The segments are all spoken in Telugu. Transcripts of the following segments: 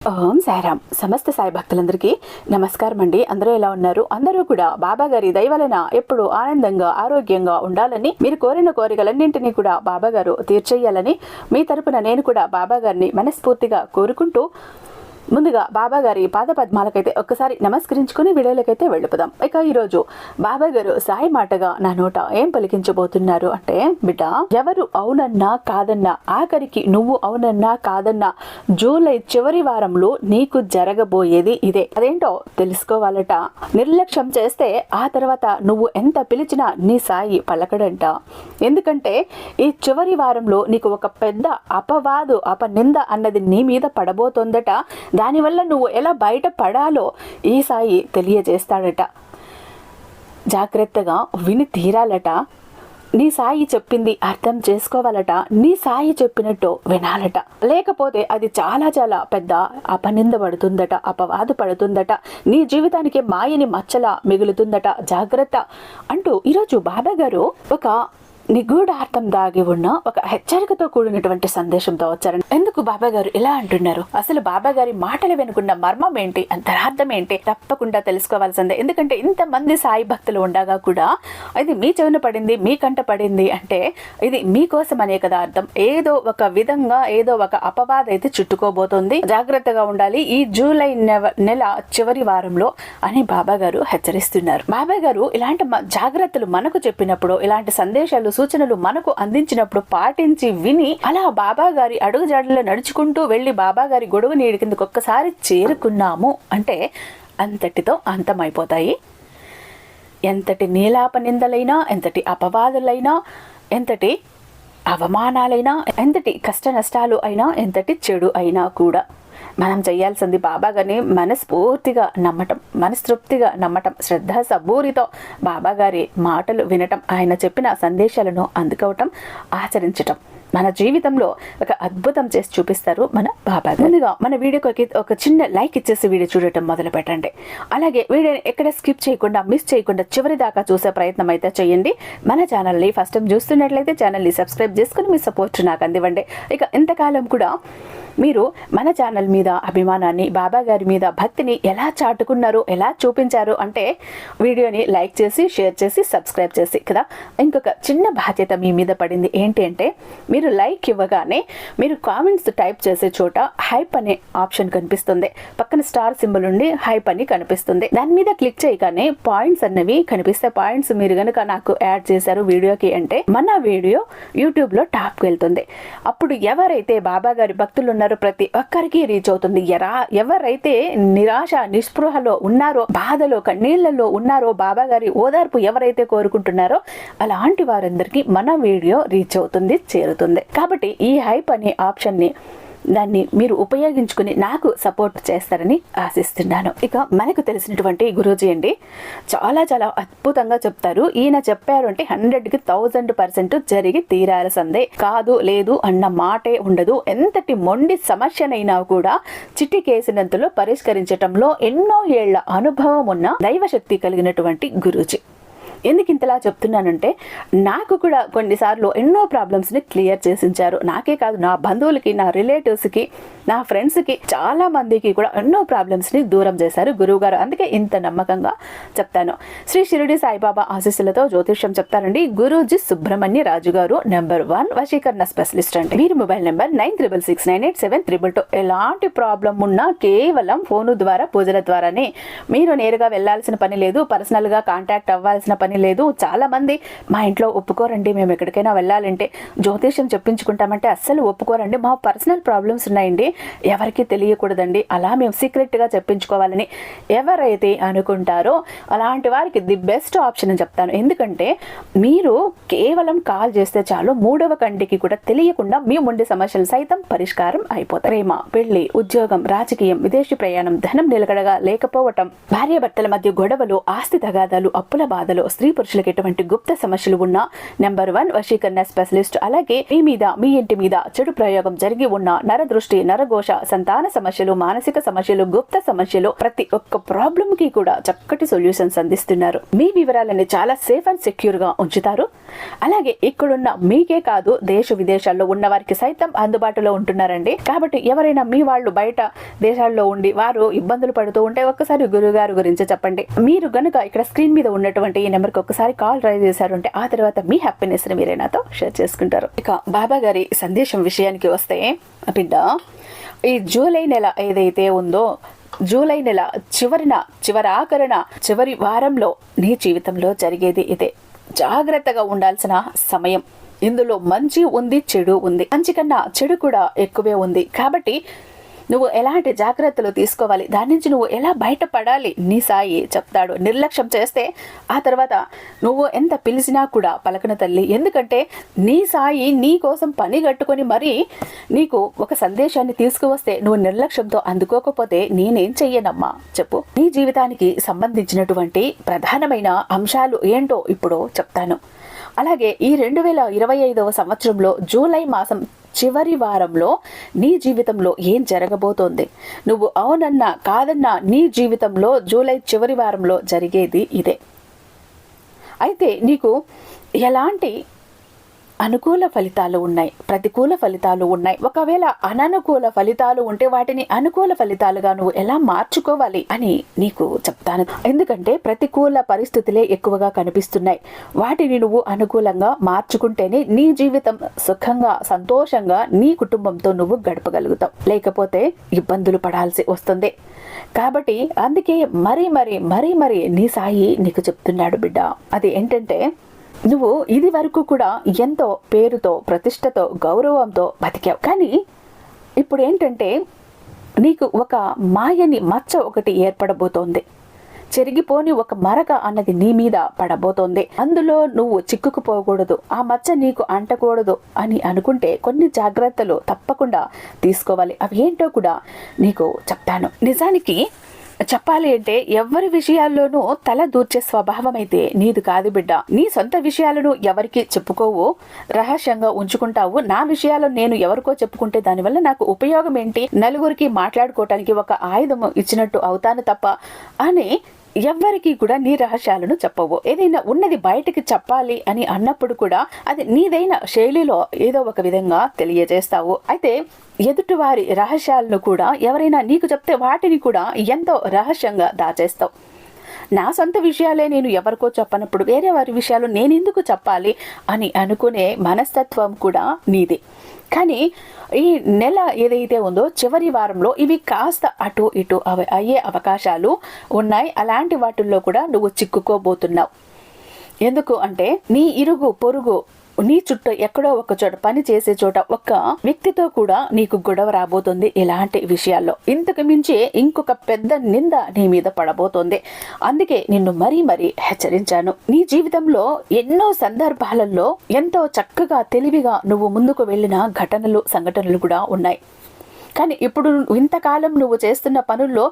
ఓం సారాం. సమస్త సాయి భక్తులందరికీ నమస్కారం అండి అందరూ ఎలా ఉన్నారు? అందరూ కూడా బాబా గారి దయవలన ఎప్పుడు ఆనందంగా ఆరోగ్యంగా ఉండాలని మీరు కోరిన కోరికలన్నింటినీ కూడా బాబా గారు తీర్చేయాలని మీ తరపున నేను కూడా బాబా గారిని మనస్ఫూర్తిగా కోరుకుంటూ ముందుగా బాబా గారి పాద పద్మాలకైతే ఒక్కసారి నమస్కరించుకుని వీడియోలకైతే వెళ్ళిపోదాం. ఇక ఈరోజు బాబా గారు సాయి మాటగా నా నోట ఏం పలికించబోతున్నారు అంటే బిడ్డ ఎవరు అవునన్నా కాదన్నా ఆఖరికి నువ్వు అవునన్నా కాదన్నా జూలై చివరి వారంలో నీకు జరగబోయేది ఇదే. అదేంటో తెలుసుకోవాలట. నిర్లక్ష్యం చేస్తే ఆ తర్వాత నువ్వు ఎంత పిలిచినా నీ సాయి పలకడంట. ఎందుకంటే ఈ చివరి వారంలో నీకు ఒక పెద్ద అపవాదు అపనింద అన్నది నీ మీద పడబోతోందట. దానివల్ల నువ్వు ఎలా బయట పడాలో ఈ సాయి తెలియజేస్తాడట. జాగ్రత్తగా విని తీరాలట. నీ సాయి చెప్పింది అర్థం చేసుకోవాలట. నీ సాయి చెప్పినట్టు వినాలట. లేకపోతే అది చాలా చాలా పెద్ద అపనింద పడుతుందట అపవాదు పడుతుందట. నీ జీవితానికి మాయని మచ్చలా మిగులుతుందట. జాగ్రత్త అంటూ ఈరోజు బాబా గారు ఒక నిగూఢార్థం దాగి ఉన్న ఒక హెచ్చరికతో కూడినటువంటి సందేశంతో వచ్చారని ఎందుకు బాబా గారు ఇలా అంటున్నారు? అసలు బాబా గారి మాటలు వెనుకున్న మర్మం ఏంటి? అంతరార్థం ఏంటి? తప్పకుండా తెలుసుకోవాల్సిందే. ఎందుకంటే ఇంతమంది సాయి భక్తులు ఉండగా కూడా ఇది మీ చెవిన పడింది మీ కంట పడింది అంటే ఇది మీకోసం అనే కదా అర్థం. ఏదో ఒక విధంగా ఏదో ఒక అపవాద అయితే చుట్టుకోబోతోంది. జాగ్రత్తగా ఉండాలి. ఈ జూలై నెవ- నెల చివరి వారంలో అని బాబా గారు హెచ్చరిస్తున్నారు. బాబా గారు ఇలాంటి మ- జాగ్రత్తలు మనకు చెప్పినప్పుడు ఇలాంటి సందేశాలు సూచనలు మనకు అందించినప్పుడు పాటించి విని అలా బాబా గారి అడుగుజాడలో నడుచుకుంటూ వెళ్ళి బాబా గారి గొడవ నీడి కిందకు ఒక్కసారి చేరుకున్నాము. అంటే అంతటితో అంతమైపోతాయి. ఎంతటి నీలాప నిందలైనా ఎంతటి అపవాదులైనా ఎంతటి అవమానాలైనా ఎంతటి కష్ట నష్టాలు అయినా ఎంతటి చెడు అయినా కూడా. మనం చేయాల్సింది బాబా గారిని మనస్ఫూర్తిగా నమ్మటం మనస్తృప్తిగా నమ్మటం శ్రద్ధ సబూరితో బాబాగారి మాటలు వినటం ఆయన చెప్పిన సందేశాలను అందుకోవటం ఆచరించటం. మన జీవితంలో ఒక అద్భుతం చేసి చూపిస్తారు మన బాబా ముందుగా మన వీడియోకి ఒక చిన్న లైక్ ఇచ్చేసి వీడియో చూడటం మొదలు పెట్టండి. అలాగే వీడియోని ఎక్కడ స్కిప్ చేయకుండా మిస్ చేయకుండా చివరి దాకా చూసే ప్రయత్నం అయితే చేయండి. మన ఛానల్ని ఫస్ట్ టైం చూస్తున్నట్లయితే ఛానల్ని సబ్స్క్రైబ్ చేసుకుని మీ సపోర్ట్ నాకు అందివ్వండి. ఇక ఇంతకాలం కూడా మీరు మన ఛానల్ మీద అభిమానాన్ని బాబా గారి మీద భక్తిని ఎలా చాటుకున్నారు ఎలా చూపించారు అంటే వీడియోని లైక్ చేసి షేర్ చేసి సబ్స్క్రైబ్ చేసి కదా. ఇంకొక చిన్న బాధ్యత మీ మీద పడింది ఏంటి అంటే మీరు లైక్ ఇవ్వగానే మీరు కామెంట్స్ టైప్ చేసే చోట హైప్ అనే ఆప్షన్ కనిపిస్తుంది. పక్కన స్టార్ సింబల్ ఉండి హైప్ అని కనిపిస్తుంది. దాని మీద క్లిక్ చేయగానే పాయింట్స్ అన్నవి కనిపిస్తే పాయింట్స్ మీరు కనుక నాకు యాడ్ చేశారు వీడియోకి అంటే మన వీడియో యూట్యూబ్లో టాప్కి వెళ్తుంది. అప్పుడు ఎవరైతే బాబా గారి భక్తులు ఉన్నారో ప్రతి ఒక్కరికి రీచ్ అవుతుంది. ఎరా ఎవరైతే నిరాశ నిస్పృహలో ఉన్నారో బాధలో కన్నీళ్ళలో ఉన్నారో బాబా గారి ఓదార్పు ఎవరైతే కోరుకుంటున్నారో అలాంటి వారందరికీ మన వీడియో రీచ్ అవుతుంది చేరుతుంది. కాబట్టి ఈ హైప్ అనే ఆప్షన్ని దాన్ని మీరు ఉపయోగించుకుని నాకు సపోర్ట్ చేస్తారని ఆశిస్తున్నాను. ఇక మనకు తెలిసినటువంటి గురూజీ అండి చాలా చాలా అద్భుతంగా చెప్తారు. ఈయన చెప్పారు అంటే హండ్రెడ్కి థౌజండ్ పర్సెంట్ జరిగి తీరాల్సిందే కాదు లేదు అన్న మాటే ఉండదు. ఎంతటి మొండి సమస్యనైనా కూడా చిటికేసినంతలో పరిష్కరించటంలో ఎన్నో ఏళ్ళ అనుభవం ఉన్న దైవశక్తి కలిగినటువంటి గురూజీ. ఎందుకు ఇంతలా చెప్తున్నానంటే నాకు కూడా కొన్నిసార్లు ఎన్నో ప్రాబ్లమ్స్ని క్లియర్ చేసించారు నాకే కాదు నా బంధువులకి నా రిలేటివ్స్కి నా ఫ్రెండ్స్కి చాలా మందికి కూడా ఎన్నో ప్రాబ్లమ్స్ని దూరం చేశారు గురువు గారు అందుకే ఇంత నమ్మకంగా చెప్తాను. శ్రీ షిరిడి సాయిబాబా ఆశీస్సులతో జ్యోతిష్యం చెప్తారండి గురూజీ సుబ్రహ్మణ్య రాజు గారు నెంబర్ వన్ వశీకరణ స్పెషలిస్ట్ అండి. వీరి mobile number nine triple six nine eight seven triple two ఎలాంటి ప్రాబ్లం ఉన్నా కేవలం ఫోను ద్వారా పూజల ద్వారానే. మీరు నేరుగా వెళ్ళాల్సిన పని లేదు పర్సనల్గా కాంటాక్ట్ అవ్వాల్సిన పని లేదు. చాలామంది మా ఇంట్లో ఒప్పుకోరండి. మేము ఎక్కడికైనా వెళ్ళాలంటే జ్యోతిష్యం చెప్పించుకుంటామంటే అస్సలు ఒప్పుకోరండి. మా పర్సనల్ ప్రాబ్లమ్స్ ఉన్నాయండి. ఎవరికి తెలియకూడదండి. అలా మేము సీక్రెట్గా చెప్పించుకోవాలని ఎవరైతే అనుకుంటారో అలాంటి వారికి ది బెస్ట్ ఆప్షన్ అని చెప్తాను. ఎందుకంటే మీరు కేవలం కాల్ చేస్తే చాలు మూడవ కంటికి కూడా తెలియకుండా మీ ఉండే సమస్యలు సైతం పరిష్కారం అయిపోతాయి. ప్రేమ పెళ్ళి ఉద్యోగం రాజకీయం విదేశీ ప్రయాణం ధనం నిలకడగా లేకపోవటం భార్యాభర్తల మధ్య గొడవలు ఆస్తి తగాదాలు అప్పుల బాధలు స్త్రీ పురుషులకు ఎటువంటి గుప్త సమస్యలు ఉన్నా నెంబర్ వన్ వశీకరణ స్పెషలిస్ట్ అలాగే మీ మీద మీ ఇంటి మీద చెడు ప్రయోగం జరిగి ఉన్న నరదృష్టి నరఘోష సంతాన సమస్యలు మానసిక సమస్యలు గుప్త సమస్యలు ప్రతి ఒక్క ప్రాబ్లం కి కూడా చక్కటి సొల్యూషన్స్ అందిస్తున్నారు. మీ వివరాలని చాలా సేఫ్ అండ్ సెక్యూర్గా ఉంచుతారు. అలాగే ఇక్కడున్న మీకే కాదు దేశ విదేశాల్లో ఉన్న వారికి సైతం అందుబాటులో ఉంటున్నారండి. కాబట్టి ఎవరైనా మీ వాళ్ళు బయట దేశాల్లో ఉండి వారు ఇబ్బందులు పడుతూ ఉంటే ఒక్కసారి గురుగారు గురించి చెప్పండి. మీరు గనుక ఇక్కడ స్క్రీన్ మీద ఉన్నటువంటి ఈ నెంబర్కి ఒకసారి కాల్ డ్రైవ్ చేశారంటే ఆ తర్వాత మీ హ్యాపీనెస్ని మీరే నాతో షేర్ చేసుకుంటారు. ఇక బాబా గారి సందేశం విషయానికి వస్తే బిడ్డ ఈ జూలై నెల ఏదైతే ఉందో జూలై నెల చివరిన చివరాఖరణ చివరి వారంలో నీ జీవితంలో జరిగేది ఇదే. జాగ్రత్తగా ఉండాల్సిన సమయం. ఇందులో మంచి ఉంది చెడు ఉంది. మంచి కన్నా చెడు కూడా ఎక్కువే ఉంది. కాబట్టి నువ్వు ఎలాంటి జాగ్రత్తలు తీసుకోవాలి? దాని నుంచి నువ్వు ఎలా బయటపడాలి? నీ సాయి చెప్తాడు. నిర్లక్ష్యం చేస్తే ఆ తర్వాత నువ్వు ఎంత పిలిచినా కూడా పలకన తల్లి. ఎందుకంటే నీ సాయి నీ కోసం పని కట్టుకొని మరీ నీకు ఒక సందేశాన్ని తీసుకువస్తే నువ్వు నిర్లక్ష్యంతో అందుకోకపోతే నేనేం చెయ్యనమ్మా? చెప్పు. నీ జీవితానికి సంబంధించినటువంటి ప్రధానమైన అంశాలు ఏంటో ఇప్పుడు చెప్తాను. అలాగే ఈ రెండు వేల ఇరవై ఐదవ సంవత్సరంలో జూలై మాసం చివరి వారంలో నీ జీవితంలో ఏం జరగబోతోంది? నువ్వు అవునన్నా కాదన్నా నీ జీవితంలో జూలై చివరి వారంలో జరిగేది ఇదే. అయితే నీకు ఎలాంటి అనుకూల ఫలితాలు ఉన్నాయి ప్రతికూల ఫలితాలు ఉన్నాయి. ఒకవేళ అననుకూల ఫలితాలు ఉంటే వాటిని అనుకూల ఫలితాలుగా నువ్వు ఎలా మార్చుకోవాలి అని నీకు చెప్తాను. ఎందుకంటే ప్రతికూల పరిస్థితులే ఎక్కువగా కనిపిస్తున్నాయి. వాటిని నువ్వు అనుకూలంగా మార్చుకుంటేనే నీ జీవితం సుఖంగా సంతోషంగా నీ కుటుంబంతో నువ్వు గడపగలుగుతావు. లేకపోతే ఇబ్బందులు పడాల్సి వస్తుంది. కాబట్టి అందుకే మరీ మరీ మరీ మరీ నీ సాయి నీకు చెప్తున్నాడు బిడ్డ. అది ఏంటంటే నువ్వు ఇది వరకు కూడా ఎంతో పేరుతో ప్రతిష్టతో గౌరవంతో బతికావు. కానీ ఇప్పుడు ఏంటంటే నీకు ఒక మాయని మచ్చ ఒకటి ఏర్పడబోతోంది. చెరిగిపోని ఒక మరక అన్నది నీ మీద పడబోతోంది. అందులో నువ్వు చిక్కుకుపోకూడదు. ఆ మచ్చ నీకు అంటకూడదు అని అనుకుంటే కొన్ని జాగ్రత్తలు తప్పకుండా తీసుకోవాలి. అవి ఏంటో కూడా నీకు చెప్తాను. నిజానికి చెప్పాలి అంటే ఎవరి విషయాల్లోనూ తల దూర్చే స్వభావం అయితే నీది కాదు బిడ్డ. నీ సొంత విషయాలను ఎవరికి చెప్పుకోవు? రహస్యంగా ఉంచుకుంటావు. నా విషయాలను నేను ఎవరికో చెప్పుకుంటే దానివల్ల నాకు ఉపయోగం ఏంటి నలుగురికి మాట్లాడుకోవటానికి ఒక ఆయుధం ఇచ్చినట్టు అవుతాను తప్ప అని ఎవ్వరికీ కూడా నీ రహస్యాలను చెప్పవు. ఏదైనా ఉన్నది బయటికి చెప్పాలి అని అన్నప్పుడు కూడా అది నీదైన శైలిలో ఏదో ఒక విధంగా తెలియజేస్తావు. అయితే ఎదుటివారి రహస్యాలను కూడా ఎవరైనా నీకు చెప్తే వాటిని కూడా ఎంతో రహస్యంగా దాచేస్తావు. నా సొంత విషయాలే నేను ఎవరికో చెప్పనప్పుడు వేరే వారి విషయాలు నేనెందుకు చెప్పాలి అని అనుకునే మనస్తత్వం కూడా నీదే. కానీ ఈ నెల ఏదైతే ఉందో చివరి వారంలో ఇవి కాస్త అటు ఇటు అవి అయ్యే అవకాశాలు ఉన్నాయి. అలాంటి వాటిల్లో కూడా నువ్వు చిక్కుకోబోతున్నావు. ఎందుకు అంటే నీ ఇరుగు పొరుగు నీ చుట్టూ ఎక్కడో ఒక చోట పని చేసే చోట ఒక్క వ్యక్తితో కూడా నీకు గొడవ రాబోతుంది ఇలాంటి విషయాల్లో. ఇంతకు మించి ఇంకొక పెద్ద నింద నీ మీద పడబోతోంది. అందుకే నిన్ను మరీ మరీ హెచ్చరించాను. నీ జీవితంలో ఎన్నో సందర్భాలలో ఎంతో చక్కగా తెలివిగా నువ్వు ముందుకు వెళ్ళిన ఘటనలు సంఘటనలు కూడా ఉన్నాయి. కానీ ఇప్పుడు ఇంతకాలం నువ్వు చేస్తున్న పనుల్లో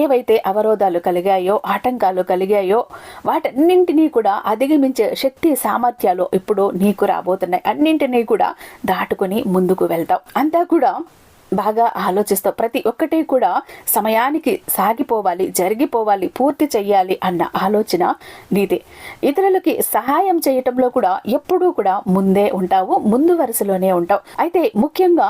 ఏవైతే అవరోధాలు కలిగాయో ఆటంకాలు కలిగాయో వాటన్నింటినీ కూడా అధిగమించే శక్తి సామర్థ్యాలు ఇప్పుడు నీకు రాబోతున్నాయి. అన్నింటినీ కూడా దాటుకుని ముందుకు వెళ్తావు. అంతా కూడా బాగా ఆలోచిస్తావు. ప్రతి ఒక్కటి కూడా సమయానికి సాగిపోవాలి జరిగిపోవాలి పూర్తి చేయాలి అన్న ఆలోచన నీదే. ఇతరులకి సహాయం చేయటంలో కూడా ఎప్పుడూ కూడా ముందే ఉంటావు ముందు వరుసలోనే ఉంటావు. అయితే ముఖ్యంగా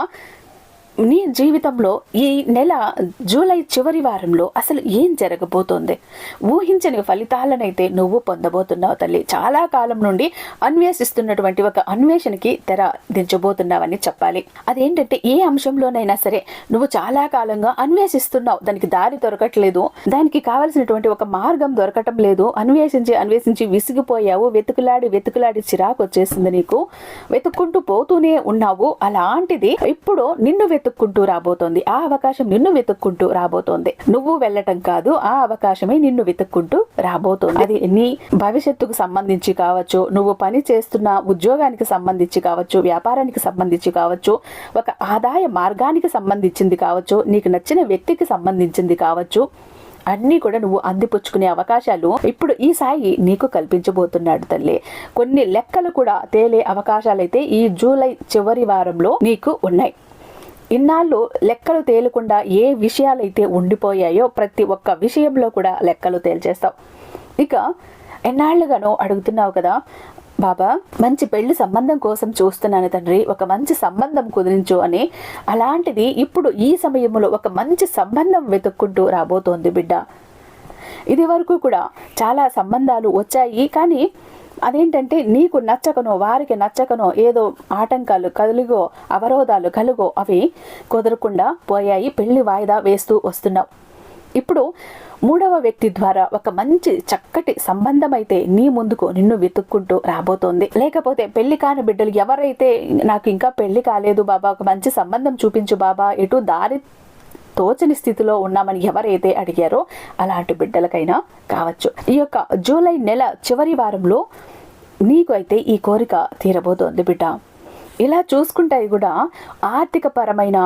నీ జీవితంలో ఈ నెల జూలై చివరి వారంలో అసలు ఏం జరగబోతోంది? ఊహించని ఫలితాలనైతే నువ్వు పొందబోతున్నావు తల్లి. చాలా కాలం నుండి అన్వేషిస్తున్నటువంటి ఒక అన్వేషణకి తెర దించబోతున్నావని చెప్పాలి. అదేంటంటే ఏ అంశంలోనైనా సరే నువ్వు చాలా కాలంగా అన్వేషిస్తున్నావు. దానికి దారి దొరకట్లేదు. దానికి కావలసినటువంటి ఒక మార్గం దొరకటం లేదు. అన్వేషించి అన్వేషించి విసిగిపోయావు. వెతుకులాడి వెతుకులాడి చిరాకు వచ్చేసింది నీకు. వెతుక్కుంటూ పోతూనే ఉన్నావు. అలాంటిది ఇప్పుడు నిన్ను వెతుక్కుంటూ రాబోతోంది. ఆ అవకాశం నిన్ను వెతుక్కుంటూ రాబోతోంది. నువ్వు వెళ్ళటం కాదు ఆ అవకాశమే నిన్ను వెతుక్కుంటూ రాబోతోంది. అది నీ భవిష్యత్తుకు సంబంధించి కావచ్చు నువ్వు పని చేస్తున్న ఉద్యోగానికి సంబంధించి కావచ్చు వ్యాపారానికి సంబంధించి కావచ్చు ఒక ఆదాయ మార్గానికి సంబంధించింది కావచ్చు నీకు నచ్చిన వ్యక్తికి సంబంధించింది కావచ్చు అన్నీ కూడా నువ్వు అందిపుచ్చుకునే అవకాశాలు ఇప్పుడు ఈ సాయి నీకు కల్పించబోతున్నాడు తల్లి. కొన్ని లెక్కలు కూడా తేలే అవకాశాలైతే ఈ జూలై చివరి వారంలో నీకు ఉన్నాయి. ఇన్నాళ్ళు లెక్కలు తేలకుండా ఏ విషయాలైతే ఉండిపోయాయో ప్రతి ఒక్క విషయంలో కూడా లెక్కలు తేల్చేస్తావు. ఇక ఎన్నాళ్ళుగానో అడుగుతున్నావు కదా బాబా మంచి పెళ్ళి సంబంధం కోసం చూస్తున్నాను తండ్రి ఒక మంచి సంబంధం కుదిరించు అని. అలాంటిది ఇప్పుడు ఈ సమయంలో ఒక మంచి సంబంధం వెతుక్కుంటూ రాబోతోంది బిడ్డ. ఇది వరకు కూడా చాలా సంబంధాలు వచ్చాయి కానీ అదేంటంటే నీకు నచ్చకనో వారికి నచ్చకనో ఏదో ఆటంకాలు కలుగో అవరోధాలు కలుగో అవి కుదరకుండా పోయాయి పెళ్ళి వాయిదా వేస్తూ వస్తున్నావు. ఇప్పుడు మూడవ వ్యక్తి ద్వారా ఒక మంచి చక్కటి సంబంధం అయితే నీ ముందుకు నిన్ను వెతుక్కుంటూ రాబోతోంది. లేకపోతే పెళ్ళి కాని బిడ్డలు ఎవరైతే నాకు ఇంకా పెళ్ళి కాలేదు బాబా ఒక మంచి సంబంధం చూపించు బాబా ఎటు దారి తోచని స్థితిలో ఉన్నామని ఎవరైతే అడిగారో అలాంటి బిడ్డలకైనా కావచ్చు. ఈ యొక్క జూలై నెల చివరి వారంలో నీకు అయితే ఈ కోరిక తీరబోతోంది బిడ్డ. ఇలా చూసుకుంటే కూడా ఆర్థిక పరమైన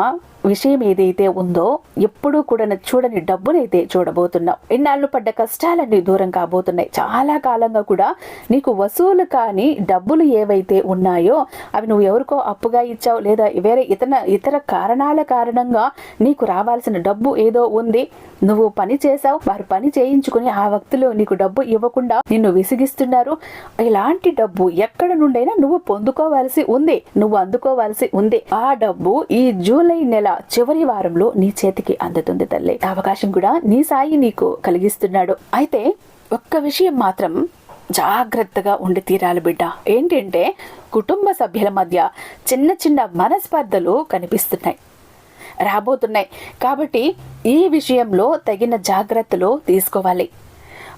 విషయం ఏదైతే ఉందో ఎప్పుడూ కూడా చూడని డబ్బునైతే చూడబోతున్నావు. ఎన్నాళ్ళు పడ్డ కష్టాలన్నీ దూరం కాబోతున్నాయి. చాలా కాలంగా కూడా నీకు వసూలు కాని డబ్బులు ఏవైతే ఉన్నాయో అవి నువ్వు ఎవరికో అప్పుగా ఇచ్చావు లేదా వేరే ఇతర ఇతర కారణాల కారణంగా నీకు రావాల్సిన డబ్బు ఏదో ఉంది. నువ్వు పని చేసావు వారు పని చేయించుకుని ఆ వ్యక్తులు నీకు డబ్బు ఇవ్వకుండా నిన్ను విసిగిస్తున్నారు. ఇలాంటి డబ్బు ఎక్కడ నుండైనా నువ్వు పొందుకోవాల్సి ఉంది. నువ్వు అందుకోవాల్సి ఉంది. ఆ డబ్బు ఈ జూలై నెల చివరి వారంలో నీ చేతికి అందుతుంది తల్లి. అవకాశం కూడా నీ సాయి నీకు కలిగిస్తున్నాడు. అయితే ఒక్క విషయం మాత్రం జాగ్రత్తగా ఉండి తీరాలి బిడ్డ. ఏంటంటే కుటుంబ సభ్యుల మధ్య చిన్న చిన్న మనస్పర్ధలు కనిపిస్తున్నాయి. రాబోతున్నాయి. కాబట్టి ఈ విషయంలో తగిన జాగ్రత్తలు తీసుకోవాలి.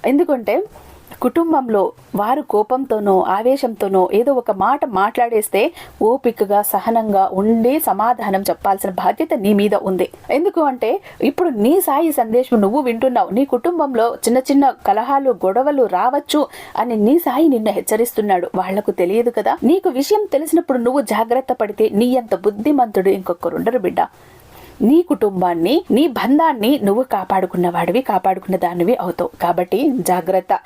ఎందుకంటే కుటుంబంలో వారు కోపంతోనో ఆవేశంతోనో ఏదో ఒక మాట మాట్లాడేస్తే ఓపికగా సహనంగా ఉండి సమాధానం చెప్పాల్సిన బాధ్యత నీ మీద ఉంది. ఎందుకు అంటే ఇప్పుడు నీ సాయి సందేశం నువ్వు వింటున్నావు. నీ కుటుంబంలో చిన్న చిన్న కలహాలు గొడవలు రావచ్చు అని నీ సాయి నిన్ను హెచ్చరిస్తున్నాడు. వాళ్ళకు తెలియదు కదా. నీకు విషయం తెలిసినప్పుడు నువ్వు జాగ్రత్త పడితే నీ అంత బుద్ధిమంతుడు ఇంకొకరుండరు బిడ్డ. నీ కుటుంబాన్ని నీ బంధాన్ని నువ్వు కాపాడుకున్న వాడివి కాపాడుకున్న దానివి అవుతావు. కాబట్టి జాగ్రత్త.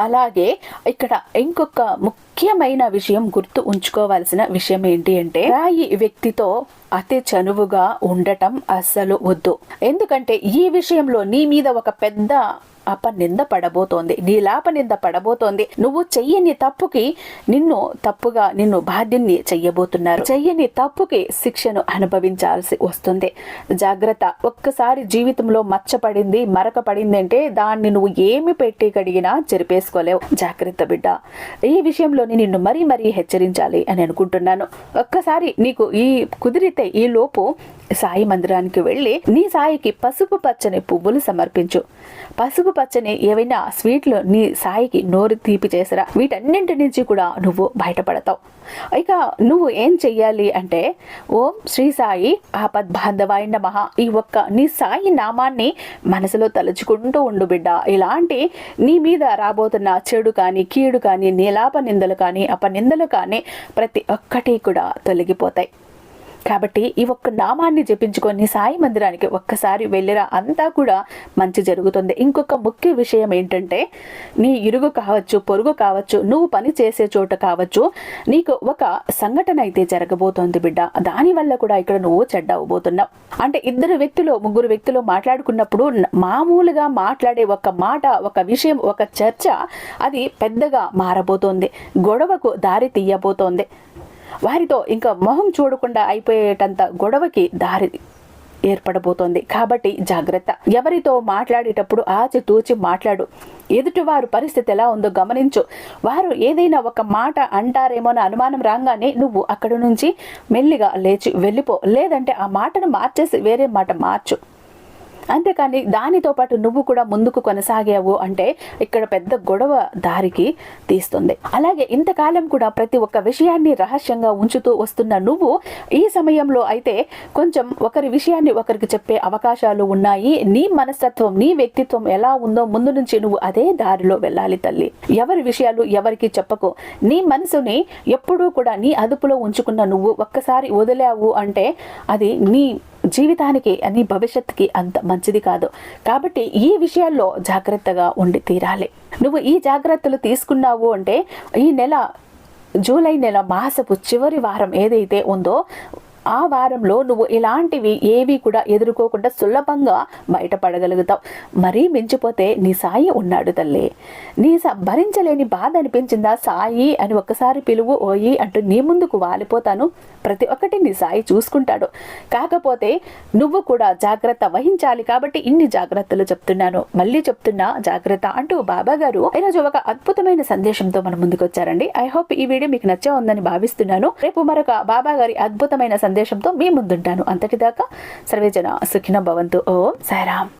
అలాగే ఇక్కడ ఇంకొక ముఖ్యమైన విషయం గుర్తు ఉంచుకోవాల్సిన విషయం ఏంటి అంటే రాయి వ్యక్తితో అతి చనువుగా ఉండటం అస్సలు వద్దు. ఎందుకంటే ఈ విషయంలో నీ మీద ఒక పెద్ద అపనింద పడబోతోంది నీ లాపనింద పడబోతోంది నువ్వు చెయ్యని తప్పుకి నిన్ను తప్పుగా నిన్ను బాధ్యుని చెయ్యబోతున్నారు. చెయ్యని తప్పుకి శిక్షను అనుభవించాల్సి వస్తుంది. జాగ్రత్త. ఒక్కసారి జీవితంలో మచ్చపడింది మరక పడింది అంటే దాన్ని నువ్వు ఏమి పెట్టి కడిగినా చెరిపేసుకోలేవు. జాగ్రత్త బిడ్డ. ఈ విషయంలోని నిన్ను మరీ మరీ హెచ్చరించాలి అని అనుకుంటున్నాను. ఒక్కసారి నీకు ఈ కుదిరితే ఈ లోపు సాయి మందిరానికి వెళ్ళి నీ సాయికి పసుపు పచ్చని పువ్వులు సమర్పించు. పసుపు పచ్చని ఏవైనా స్వీట్లు నీ సాయికి నోరు తీపి చేసరా? వీటన్నింటి నుంచి కూడా నువ్వు బయటపడతావు. ఇక నువ్వు ఏం చెయ్యాలి అంటే ఓం శ్రీ సాయి ఆపద్బాంధవాయ నమః. ఈ ఒక్క నీ సాయి నామాన్ని మనసులో తలుచుకుంటూ ఉండు బిడ్డ. ఇలాంటి నీ మీద రాబోతున్న చెడు కానీ కీడు కానీ నీలాప నిందలు కానీ అపనిందలు కానీ ప్రతి ఒక్కటి కూడా తొలగిపోతాయి. కాబట్టి ఈ ఒక్క నామాన్ని జపించుకొని సాయి మందిరానికి ఒక్కసారి వెళ్ళిరా అంతా కూడా మంచి జరుగుతుంది. ఇంకొక ముఖ్య విషయం ఏంటంటే నీ ఇరుగు కావచ్చు పొరుగు కావచ్చు నువ్వు పని చేసే చోట కావచ్చు నీకు ఒక సంఘటన అయితే జరగబోతోంది బిడ్డ. దానివల్ల కూడా ఇక్కడ నువ్వు చెడ్డ అవ్వబోతున్నావు అంటే ఇద్దరు వ్యక్తులు ముగ్గురు వ్యక్తులు మాట్లాడుకున్నప్పుడు మామూలుగా మాట్లాడే ఒక మాట ఒక విషయం ఒక చర్చ అది పెద్దగా మారబోతోంది. గొడవకు దారి తీయబోతోంది. వారితో ఇంకా మొహం చూడకుండా అయిపోయేటంత గొడవకి దారి ఏర్పడబోతోంది. కాబట్టి జాగ్రత్త. ఎవరితో మాట్లాడేటప్పుడు ఆచి తూచి మాట్లాడు. ఎదుటివారు పరిస్థితి ఎలా ఉందో గమనించు. వారు ఏదైనా ఒక మాట అంటారేమో అని అనుమానం రాగానే నువ్వు అక్కడి నుంచి మెల్లిగా లేచి వెళ్ళిపో. లేదంటే ఆ మాటను మార్చేసి వేరే మాట మార్చు. అంతేకాని దానితో పాటు నువ్వు కూడా ముందుకు కొనసాగావు అంటే ఇక్కడ పెద్ద గొడవ దారికి తీస్తుంది. అలాగే ఇంతకాలం కూడా ప్రతి ఒక్క విషయాన్ని రహస్యంగా ఉంచుతూ వస్తున్న నువ్వు ఈ సమయంలో అయితే కొంచెం ఒకరి విషయాన్ని ఒకరికి చెప్పే అవకాశాలు ఉన్నాయి. నీ మనస్తత్వం నీ వ్యక్తిత్వం ఎలా ఉందో ముందు నుంచి నువ్వు అదే దారిలో వెళ్ళాలి తల్లి. ఎవరి విషయాలు ఎవరికి చెప్పకు. నీ మనసుని ఎప్పుడూ కూడా నీ అదుపులో ఉంచుకున్న నువ్వు ఒక్కసారి వదిలావు అంటే అది నీ జీవితానికి అని భవిష్యత్తుకి అంత మంచిది కాదు. కాబట్టి ఈ విషయాల్లో జాగ్రత్తగా ఉండి తీరాలి. నువ్వు ఈ జాగ్రత్తలు తీసుకున్నావు అంటే ఈ నెల జూలై నెల మాసపు చివరి వారం ఏదైతే ఉందో ఆ వారంలో నువ్వు ఇలాంటివి ఏవి కూడా ఎదుర్కోకుండా సులభంగా బయటపడగలుగుతావు. మరీ మించిపోతే నీ సాయి ఉన్నాడు తల్లి. నీ భరించలేని బాధ అనిపించిందా సాయి అని ఒక్కసారి పిలువు ఓయి అంటూ నీ ముందుకు వాలిపోతాను. ప్రతి ఒక్కటి నీ సాయి చూసుకుంటాడు. కాకపోతే నువ్వు కూడా జాగ్రత్త వహించాలి కాబట్టి ఇన్ని జాగ్రత్తలు చెప్తున్నాను. మళ్ళీ చెప్తున్నా జాగ్రత్త అంటూ బాబా గారు ఈరోజు ఒక అద్భుతమైన సందేశంతో మన ముందుకు వచ్చారండి ఐ హోప్ ఈ వీడియో మీకు నచ్చే ఉందని భావిస్తున్నాను. రేపు మరొక బాబా గారి అద్భుతమైన సందేశంతో మీ ముందుంటాను. అంతటిదాకా సర్వేజన సుఖిన భవంతు. ఓం సాయిరామ్.